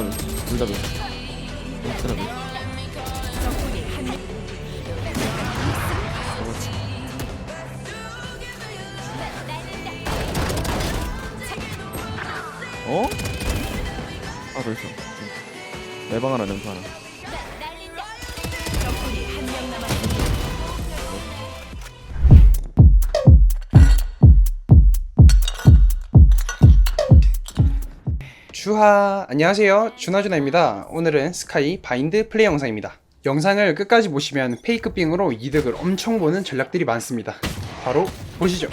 둘다 매. 둘다 매. 엑스트라 매. 적군이 한 명. 어? 아, 더 있어. 내방 하나, 램프 하나. 주하 안녕하세요. 준하준하입니다. 오늘은 스카이 바인드 플레이 영상입니다. 영상을 끝까지 보시면 페이크 빙으로 이득을 엄청 보는 전략들이 많습니다. 바로 보시죠.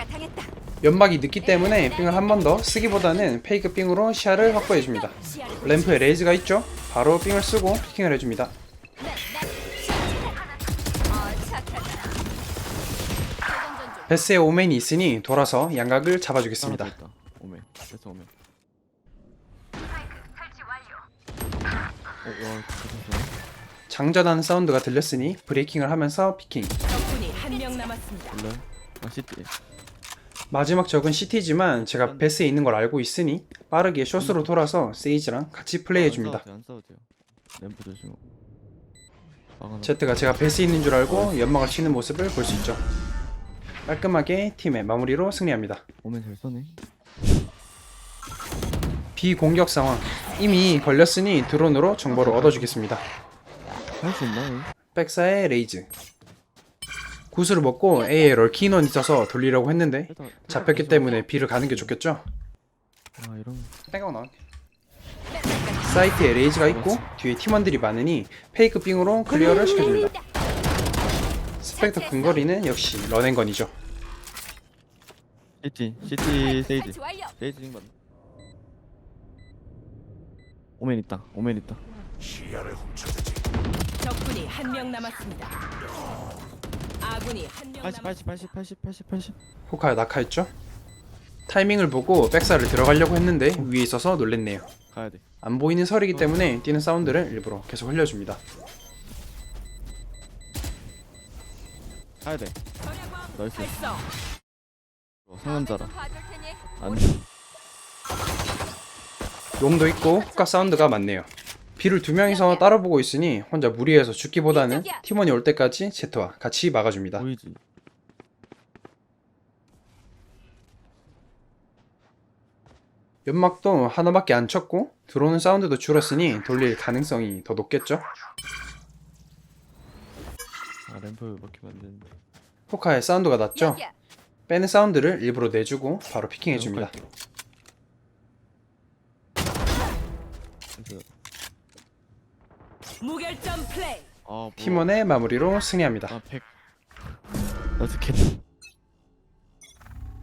연막이 늦기 때문에 빙을 한 번 더 쓰기보다는 페이크 빙으로 시야를 확보해줍니다. 램프에 레이즈가 있죠? 바로 빙을 쓰고 피킹을 해줍니다. 베스의 오맨이 있으니 돌아서 양각을 잡아주겠습니다. 더 있다. 오메. 장전하는 사운드가 들렸으니 브레이킹을 하면서 피킹 적군이 한 명 남았습니다. 몰라요? 아, 시티. 마지막 적은 CT지만 제가 베스에 있는 걸 알고 있으니 빠르게 숏으로 돌아서 세이지랑 같이 플레이해줍니다. 안 싸워도 돼. 램프 조심하고. 제트가 제가 베스에 있는 줄 알고 연막을 치는 모습을 볼 수 있죠. 깔끔하게 팀의 마무리로 승리합니다. 오면 잘 쏘네. 비공격 상황 이미 걸렸으니 드론으로 정보를 얻어주겠습니다. 할 수 있나? 이거? 백사의 레이즈 구슬을 먹고 A에 럴키 인원 있어서 돌리려고 했는데 잡혔기 때문에 B를 가는 게 좋겠죠? 아, 이런. 빼고 나와. 사이트에 레이즈가 있고 뒤에 팀원들이 많으니 페이크 빙으로 클리어를 시켜줍니다. 스펙터 근거리는 역시 런앤건이죠. 시티, 시티, 세이지. 세이지 링 받네. 오멘 있다, 오멘 있다. 적군이 한 명 남았습니다. 아군이 한 명 80, 남았습니다. 80, 80, 80, 80, 80. 호카야 낙하했죠? 타이밍을 보고 백사를 들어가려고 했는데 위에 있어서 놀랬네요. 가야 돼. 안 보이는 설이기 때문에 뛰는 사운드를 일부러 계속 흘려줍니다. 가야 돼. 나이스. 활성. 어, 상남자라. 봐줄 롱도 있고 호카 사운드가 많네요. 비를 두 명이서 따라보고 있으니 혼자 무리해서 죽기보다는 팀원이 올 때까지 제트와 같이 막아줍니다. 보이지. 연막도 하나밖에 안 쳤고 들어오는 사운드도 줄었으니 돌릴 가능성이 더 높겠죠? 아 램프 먹히면 안 되는데. 포카의 사운드가 났죠? 빼는 사운드를 일부러 내주고 바로 피킹해줍니다. 그래서 무결점 플레이. 아 뭐. 팀원의 마무리로 승리합니다. 아 100. 나이스 캣.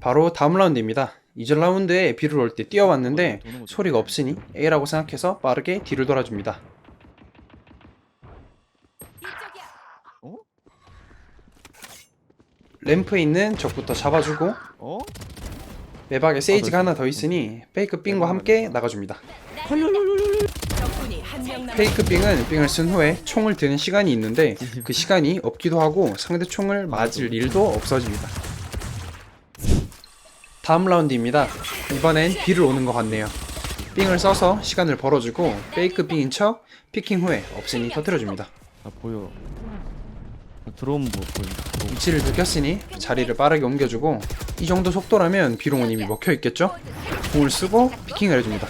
바로 다음 라운드입니다. 이전 라운드에 B를 올 때 뛰어왔는데 소리가 없으니 A라고 생각해서 빠르게 D를 돌아줍니다. 어? 램프에 있는 적부터 잡아주고 어? 매박에 세이지가 하나 더 있으니 페이크 빙과 함께 나가줍니다. 적군이 한명 남았습니다. 페이크 빙은 빙을 쓴 후에 총을 드는 시간이 있는데 그 시간이 없기도 하고 상대 총을 맞을 일도 없어집니다. 다음 라운드입니다. 이번엔 B를 오는 것 같네요. 빙을 써서 시간을 벌어주고 페이크 빙인 척 피킹 후에 없으니 터뜨려줍니다. 아 보여. 아, 들어오면 뭐 보인다. 위치를 느꼈으니 자리를 빠르게 옮겨주고 이 정도 속도라면 B롱은 이미 먹혀 있겠죠? 공을 쓰고 피킹을 해줍니다.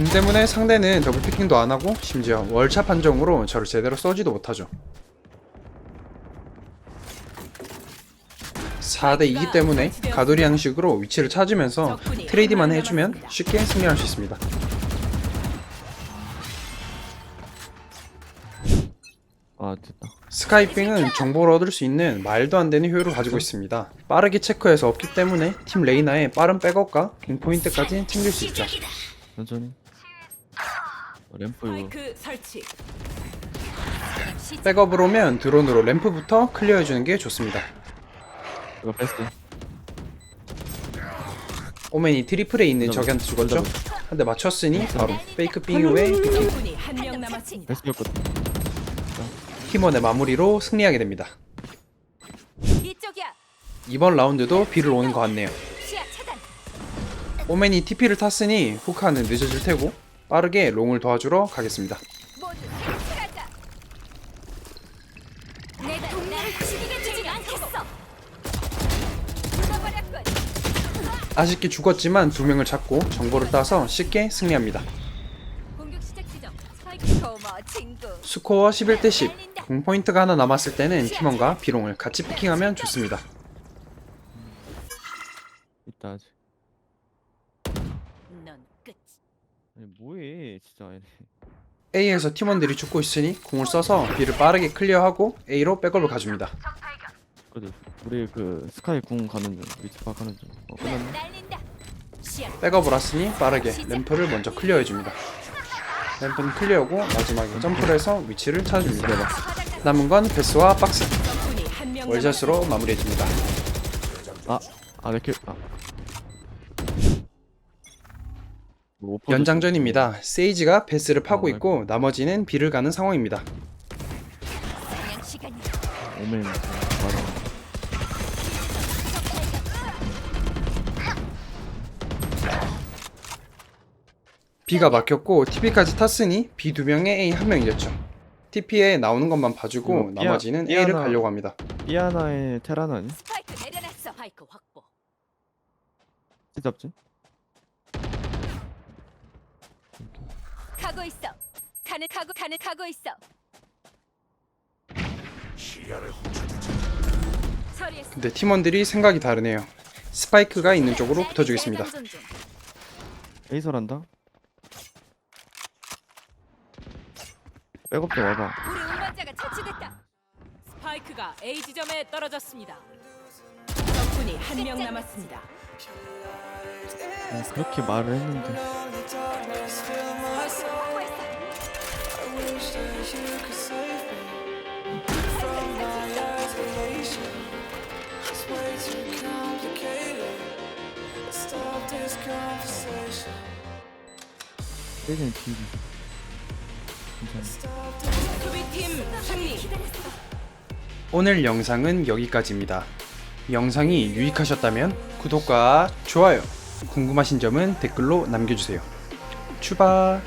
공 때문에 상대는 더블 피킹도 안하고 심지어 월차 판정으로 저를 제대로 쏘지도 못하죠. 4대2기 때문에 가돌이 양식으로 위치를 찾으면서 트레이드만 해주면 쉽게 승리할 수 있습니다. 아 됐다. 스카이핑은 정보를 얻을 수 있는 말도 안 되는 효율을 가지고 있습니다. 빠르게 체크해서 없기 때문에 팀 레이나의 빠른 백업과 갱포인트까지 챙길 수 있죠. 천천히. 어, 램프. 스파이크 설치. 백업을 오면 드론으로 램프부터 클리어해주는 게 좋습니다. 이거 베스트. 오맨이 트리플에 있는 적한테 죽었죠? 한 대 맞췄으니 바로 페이크 빙 이후에 피킹. 적군이 한 명 남았습니다. 베스트였거든. 팀원의 마무리로 승리하게 됩니다. 이쪽이야. 이번 라운드도 B를 오는 것 같네요. 시야 차단. 오맨이 TP를 탔으니 후카는 늦어질 테고 빠르게 롱을 도와주러 가겠습니다. 아쉽게 죽었지만 두 명을 잡고 정보를 따서 쉽게 승리합니다. 스코어 11대 10. 공포인트가 하나 남았을 때는 팀원과 비롱을 같이 피킹하면 좋습니다. 있다 아직 넌 끝. 아니 뭐해 진짜 얘네. A에서 팀원들이 죽고 있으니 공을 써서 B를 빠르게 클리어하고 A로 백업을 가줍니다. 그래도 우리 그 스카이 궁 가는 중 위치 파악하는 중 어, 끝났네 날린다. 시야. 백업을 왔으니 빠르게 램프를 먼저 클리어해줍니다. 램프는 클리어고 마지막에 점프를 해서 위치를 찾아줍니다. 남은 건 패스와 박스, 적군이 한명 월샷으로 마무리해줍니다. 아아 내킬 아 뭐 연장전입니다. 세이지가 패스를 파고 어, 있고 나머지는 B를 가는 상황입니다. 좀 맞아 B가 막혔고 TP까지 탔으니 B 두 명에 A 한 명이었죠. TP에 나오는 것만 봐주고 이거 삐아- 나머지는 삐아나- A를 가려고 합니다. 삐아나의 테라나 아니? 스파이크 내려놨어. 스파이크 확보. 찌잡지? 가고 있어. 가는 가고 가는 가고 있어. 처리했어. 근데 팀원들이 생각이 다르네요. 스파이크가 있는 쪽으로 붙어주겠습니다. 재장전 중. 에이설한다? 백업 좀 와봐 우리 운반자가 처치됐다. 스파이크가 A 지점에 떨어졌습니다. 적군이 한 명 남았습니다. 어, 그렇게 말을 했는데 수비팀 승리. 오늘 영상은 여기까지입니다. 영상이 유익하셨다면 구독과 좋아요, 궁금하신 점은 댓글로 남겨주세요. 출발!